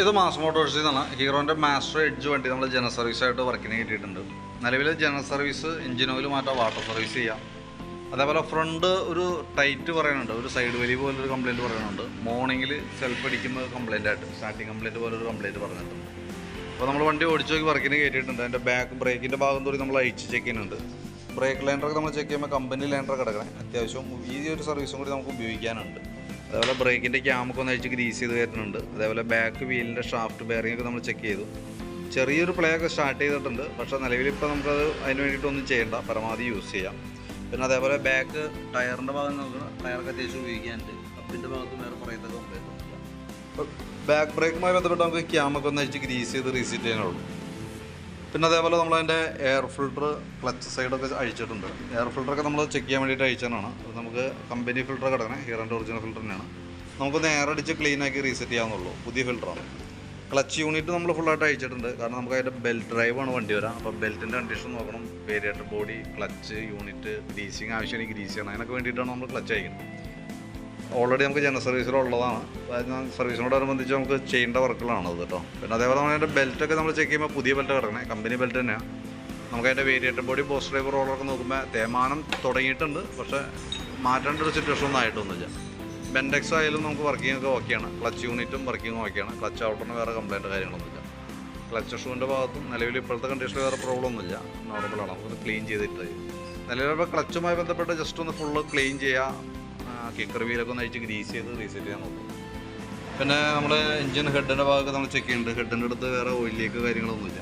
ഇത് മാസ് മോട്ടോഴ്സിൽ നിന്നാണ് ഹീറോന്റെ master edge വണ്ടി നമ്മൾ ജനറൽ സർവീസായിട്ട് വർക്കിന് കിട്ടിയിട്ടുണ്ട്. നിലവിൽ ജനറൽ സർവീസ് എഞ്ചിൻ ഓയിൽ മാറ്റാം വാട്ടർ സർവീസ് ചെയ്യാം. അതേപോലെ ഫ്രണ്ട് ഒരു ടൈറ്റ് പറയുന്നുണ്ട് ഒരു സൈഡ് വലി പോലൊരു കംപ്ലയിന്റ് പറയുന്നുണ്ട് മോർണിംഗിൽ സെൽഫ് അടിക്കുന്ന കംപ്ലയിന്റ് ആയിട്ട് സ്റ്റാർട്ടിങ് കംപ്ലയിന്റ് പോലൊരു കംപ്ലയിന്റ് പറഞ്ഞിട്ടുണ്ട്. അപ്പോൾ നമ്മൾ വണ്ടി ഓടിച്ചു നോക്കി വർക്കിന് കയറ്റിയിട്ടുണ്ട് അതിന്റെ ബാക്ക് ബ്രേക്കിന്റെ ഭാഗം തോറി നമ്മൾ അഴിച്ച് ചെക്ക് ചെയ്യുന്നുണ്ട്. ബ്രേക്ക് ലൈൻഡറൊക്കെ നമ്മൾ ചെക്ക് ചെയ്യുമ്പോൾ കമ്പനി ലൈൻഡർ കിടക്കണേ. അത്യാവശ്യം ഈ ഒരു സർവീസും കൂടി നമുക്ക് ഉപയോഗിക്കാനുണ്ട്. അതേപോലെ ബ്രേക്കിന്റെ ക്യാമൊക്കെ ഒന്ന് അഴിച്ച് ഗ്രീസ് ചെയ്ത് കയറ്റുന്നുണ്ട് അതേപോലെ ബാക്ക് വീലിന്റെ ഷാഫ്റ്റ് ബെയറിംഗ് ഒക്കെ നമ്മൾ ചെക്ക് ചെയ്തു. ചെറിയൊരു പ്ലേ ഒക്കെ സ്റ്റാർട്ട് ചെയ്തിട്ടുണ്ട്. പക്ഷേ നിലവിൽ ഇപ്പോൾ നമുക്കത് അതിന് വേണ്ടിയിട്ടൊന്നും ചെയ്യേണ്ട. പരമാവധി യൂസ് ചെയ്യാം. പിന്നെ അതേപോലെ ബാക്ക് ടയറിന്റെ ഭാഗം നോക്കുക ടയറൊക്കെ അത്യാവശ്യം ഉപയോഗിക്കാനുണ്ട്. അപ്പിന്റെ ഭാഗത്ത് വേറെ പറയുന്നത് കംപ്ലൈന്റ് ബാക്ക് ബ്രേക്കുമായി ബന്ധപ്പെട്ട് നമുക്ക് ക്യാമൊക്കെ ഒന്ന് അഴിച്ച് ഗ്രീസ് ചെയ്ത് റീസെറ്റ് ചെയ്യാനുള്ളൂ. പിന്നെ അതേപോലെ നമ്മൾ അതിന്റെ എയർ ഫിൽട്ടർ ക്ലച്ച് സൈഡൊക്കെ അഴിച്ചിട്ടുണ്ട്. എയർ ഫിൽട്ടറൊക്കെ നമ്മൾ ചെക്ക് ചെയ്യാൻ വേണ്ടിയിട്ട് അയച്ചതാണ് അത് നമുക്ക് കമ്പനി ഫിൽട്ടർ കിടക്കണേ. ഹീറോന്റെ ഒറിജിനൽ ഫിൽട്ടർ തന്നെയാണ്. നമുക്കൊന്ന് എയർ അടിച്ച് ക്ലീൻ ആക്കി റീസെറ്റ് ചെയ്യാവുന്നുള്ളൂ. പുതിയ ഫിൽട്ടറാണ് ക്ലച്ച് യൂണിറ്റ് നമ്മൾ ഫുള്ളായിട്ട് അയച്ചിട്ടുണ്ട് കാരണം നമുക്ക് അതിന്റെ ബെൽറ്റ് ഡ്രൈവാണ് വണ്ടി വരാം അപ്പോൾ ബെൽറ്റിന്റെ കണ്ടീഷൻ നോക്കണം. Variator body clutch unit greasing ആവശ്യമാണെങ്കിൽ ഗ്രീസ് ചെയ്യണം. അതിനൊക്കെ വേണ്ടിയിട്ടാണ് നമ്മൾ ക്ലച്ച് അയക്കുന്നത് ഓൾറെഡി നമുക്ക് ജനറൽ സർവീസിലുള്ളതാണ് അതായത് സർവീസിനോടനുബന്ധിച്ച് നമുക്ക് ചെയ്യേണ്ട വർക്കുകളാണ് അത് കേട്ടോ പിന്നെ അതേപോലെ നമ്മൾ അതിന്റെ ബെൽറ്റൊക്കെ നമ്മൾ ചെക്ക് ചെയ്യുമ്പോൾ പുതിയ ബെൽറ്റ് കിടക്കണേ കമ്പനി ബെൽറ്റ് തന്നെയാണ് നമുക്ക് അതിന്റെ വേരിയേറ്റർ ബോഡി ബോസ് ഡ്രൈവർ റോളൊക്കെ നോക്കുമ്പോൾ തേമാനം തുടങ്ങിയിട്ടുണ്ട്. പക്ഷേ മാറ്റേണ്ട ഒരു സിറ്റുവേഷൻ ഒന്നും ആയിട്ടൊന്നുമില്ല. ബെൻഡെക്സ് ആയാലും നമുക്ക് വർക്കിംഗ് ഒക്കെ ഓക്കെയാണ് ക്ലച്ച് യൂണിറ്റും വർക്കിംഗ് ഓക്കെയാണ് ക്ലച്ച് ഔട്ടറിന് വേറെ കംപ്ലൈന്റ് കാര്യങ്ങളൊന്നുമില്ല. ക്ലച്ച് ഷൂവിന്റെ ഭാഗത്തും നിലവിൽ ഇപ്പോഴത്തെ കണ്ടീഷനിൽ വേറെ പ്രോബ്ലം ഒന്നുമില്ല. നോർമലാണ് നമുക്ക് ക്ലീൻ ചെയ്തിട്ട് നിലവിലിപ്പോൾ ക്ലച്ചുമായി ബന്ധപ്പെട്ട് ജസ്റ്റ് ഒന്ന് ഫുള്ള് ക്ലീൻ ചെയ്യുക കിക്കർ വീലൊക്കെ ഒന്ന് അഴിച്ച് ഗ്രീസ് ചെയ്ത് റീസെറ്റ് ചെയ്യാൻ നോക്കും. പിന്നെ നമ്മുടെ എഞ്ചിൻ ഹെഡിന്റെ ഭാഗമൊക്കെ നമ്മൾ ചെക്ക് ചെയ്യുന്നുണ്ട്. ഹെഡിന്റെ അടുത്ത് വേറെ ഓയിലേക്ക് കാര്യങ്ങളൊന്നുമില്ല.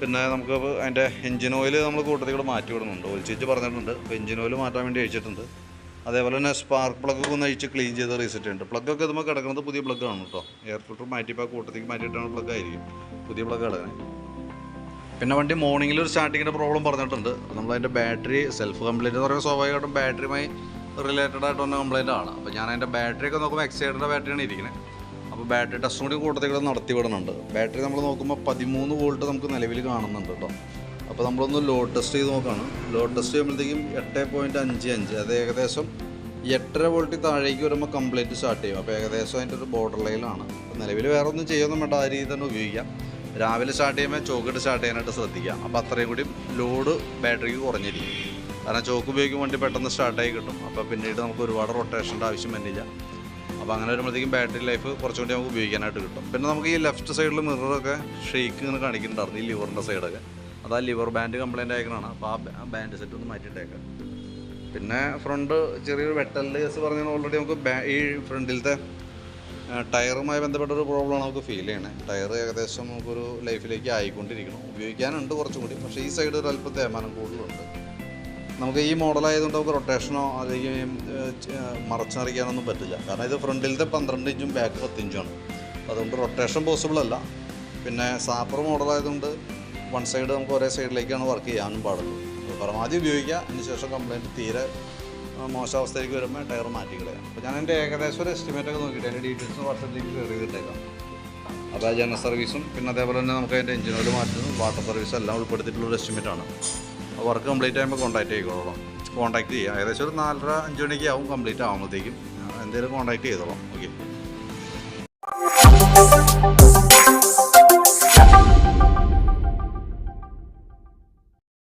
പിന്നെ നമുക്ക് അതിന്റെ എഞ്ചിൻ ഓയിൽ നമ്മൾ കൂട്ടത്തിൽ കൂടെ മാറ്റി വിടുന്നുണ്ട്. ഓയിൽ ചേച്ചി പറഞ്ഞിട്ടുണ്ട്. അപ്പോൾ എഞ്ചിൻ ഓയിൽ മാറ്റാൻ വേണ്ടി അയച്ചിട്ടുണ്ട് അതേപോലെ തന്നെ സ്പാർക്ക് പ്ലഗ് ഒന്ന് അഴിച്ച് ക്ലീൻ ചെയ്ത് റീസെറ്റ് ചെയ്യുന്നുണ്ട്. പ്ലഗൊക്കെ നമുക്ക് കിടക്കുന്നത് പുതിയ പ്ലഗ് ആണ് കേട്ടോ. എയർ ഫിൽറ്റർ മാറ്റിയപ്പോൾ കൂട്ടത്തേക്ക് മാറ്റിയിട്ടാണ് പ്ലഗ് ആയിരിക്കും. പുതിയ പ്ലഗ് കിടക്കുന്നത് പിന്നെ വണ്ടി മോർണിംഗിൽ ഒരു സ്റ്റാർട്ടിങ്ങിന്റെ പ്രോബ്ലം പറഞ്ഞിട്ടുണ്ട്. നമ്മൾ അതിന്റെ ബാറ്ററി സെൽഫ് കംപ്ലീറ്റ് എന്ന് പറയുമ്പോൾ സ്വാഭാവികമായിട്ടും ബാറ്ററിയുമായി റിലേറ്റഡ് ആയിട്ട് വന്ന കംപ്ലൈന്റ് ആണ്. അപ്പോൾ ഞാൻ അതിന്റെ ബാറ്ററി ഒക്കെ നോക്കുമ്പോൾ എക്സൈഡിന്റെ ബാറ്ററിയാണ് ഇരിക്കുന്നത് അപ്പോൾ ബാറ്ററി ടെസ്റ്റ് കൂടി കൂട്ടത്തിൽ കൂടെ നടത്തി വിടുന്നുണ്ട്. ബാറ്ററി നമ്മൾ നോക്കുമ്പോൾ പതിമൂന്ന് വോൾട്ട് നമുക്ക് നിലവിൽ കാണുന്നുണ്ട് കേട്ടോ അപ്പോൾ നമ്മളൊന്ന് ലോഡ് ടെസ്റ്റ് ചെയ്ത് നോക്കുകയാണ് ലോഡ് ടെസ്റ്റ് ചെയ്യുമ്പോഴത്തേക്കും എട്ട് പോയിന്റ് അഞ്ച് അഞ്ച് അത് ഏകദേശം എട്ടര വോൾട്ടിൽ താഴേക്ക് വരുമ്പോൾ കംപ്ലൈന്റ് സ്റ്റാർട്ട് ചെയ്യും. അപ്പോൾ ഏകദേശം അതിന്റെ ഒരു ബോർഡർ ലൈനിലാണ് നിലവിൽ വേറെ ഒന്നും ചെയ്യൊന്നും വേണ്ട ആ രീതി തന്നെ ഉപയോഗിക്കാം. രാവിലെ സ്റ്റാർട്ട് ചെയ്യുമ്പോൾ ചോക്കിട്ട് സ്റ്റാർട്ട് ചെയ്യാനായിട്ട് ശ്രദ്ധിക്കുക അപ്പോൾ അത്രയും കൂടി ലോഡ് ബാറ്ററിക്ക് കുറഞ്ഞിരിക്കും. കാരണം ചോക്ക് ഉപയോഗിക്കും വണ്ടി പെട്ടെന്ന് സ്റ്റാർട്ടായി കിട്ടും. അപ്പോൾ പിന്നീട് നമുക്ക് ഒരുപാട് റൊട്ടേഷന്റെ ആവശ്യം വരുന്നില്ല അപ്പോൾ അങ്ങനെ വരുമ്പോഴത്തേക്കും ബാറ്ററി ലൈഫ് കുറച്ചുകൂടി നമുക്ക് ഉപയോഗിക്കാനായിട്ട് കിട്ടും. പിന്നെ നമുക്ക് ഈ ലെഫ്റ്റ് സൈഡിൽ മിററൊക്കെ ഷെയ്ക്ക് ഇങ്ങനെ കാണിക്കുന്നുണ്ടായിരുന്നു ഈ ലിവറിന്റെ സൈഡൊക്കെ അത് ആ ലിവർ ബാൻഡ് കംപ്ലൈന്റ് ആയിക്കണാണ് അപ്പോൾ ആ ബാൻഡ് സെറ്റ് ഒന്ന് മാറ്റിയിട്ടേക്കാം. പിന്നെ ഫ്രണ്ട് ചെറിയൊരു വെട്ടലിന്റെ കേസ് പറഞ്ഞാൽ ഓൾറെഡി നമുക്ക് ഈ ഫ്രണ്ടിലത്തെ ടയറുമായി ബന്ധപ്പെട്ട ഒരു പ്രോബ്ലമാണ് നമുക്ക് ഫീൽ ചെയ്യണേ. ടയർ ഏകദേശം നമുക്കൊരു ലൈഫിലേക്ക് ആയിക്കൊണ്ടിരിക്കണം. ഉപയോഗിക്കാനുണ്ട് കുറച്ചും കൂടി പക്ഷേ ഈ സൈഡ് ഒരു അല്പം തേമാനം കൂടുതലുണ്ട്. നമുക്ക് ഈ മോഡലായതുകൊണ്ട് നമുക്ക് റൊട്ടേഷനോ അല്ലെങ്കിൽ മറച്ചറിക്കാനൊന്നും പറ്റില്ല. കാരണം ഇത് ഫ്രണ്ടിലത്തെ പന്ത്രണ്ട് ഇഞ്ചും ബാക്ക് പത്ത് ഇഞ്ചുമാണ് അതുകൊണ്ട് റൊട്ടേഷൻ പോസിബിൾ അല്ല. പിന്നെ സാപ്പർ മോഡലായതുകൊണ്ട് വൺ സൈഡ് നമുക്ക് ഒരേ സൈഡിലേക്കാണ് വർക്ക് ചെയ്യാനും പാടുള്ളൂ. പരമാവധി ഉപയോഗിക്കുക. അതിനുശേഷം കംപ്ലയിന്റ് തീരെ മോശാവസ്ഥയിലേക്ക് വരുമ്പോൾ ടയർ മാറ്റി കളയാം അപ്പോൾ ഞാൻ എന്റെ ഏകദേശം ഒരു എസ്റ്റിമേറ്റ് ഒക്കെ നോക്കിയിട്ട് അതിന്റെ ഡീറ്റെയിൽസ് വാട്സപ്പിലേക്ക് ഷെയർ ചെയ്തിട്ടേക്കാം. അപ്പോൾ ജനറൽ സർവീസും പിന്നെ അതേപോലെ തന്നെ നമുക്ക് അതിന്റെ എഞ്ചിൻ ഓയിൽ മാറ്റുന്നതും വാട്ടർ സർവീസും എല്ലാം ഉൾപ്പെടുത്തിയിട്ടുള്ള ഒരു എസ്റ്റിമേറ്റ് ആണ്. വർക്ക് കംപ്ലീറ്റ് ആകുമ്പോൾ കോൺടാക്ട് ചെയ്തോളാം. കോൺടാക്ട് ചെയ്യാം. ഏകദേശം ഒരു നാലര അഞ്ച് മണിക്ക് ആവും കംപ്ലീറ്റ് ആകുമ്പോഴത്തേക്കും എന്തെങ്കിലും കോൺടാക്ട് ചെയ്തോളാം. ഓക്കെ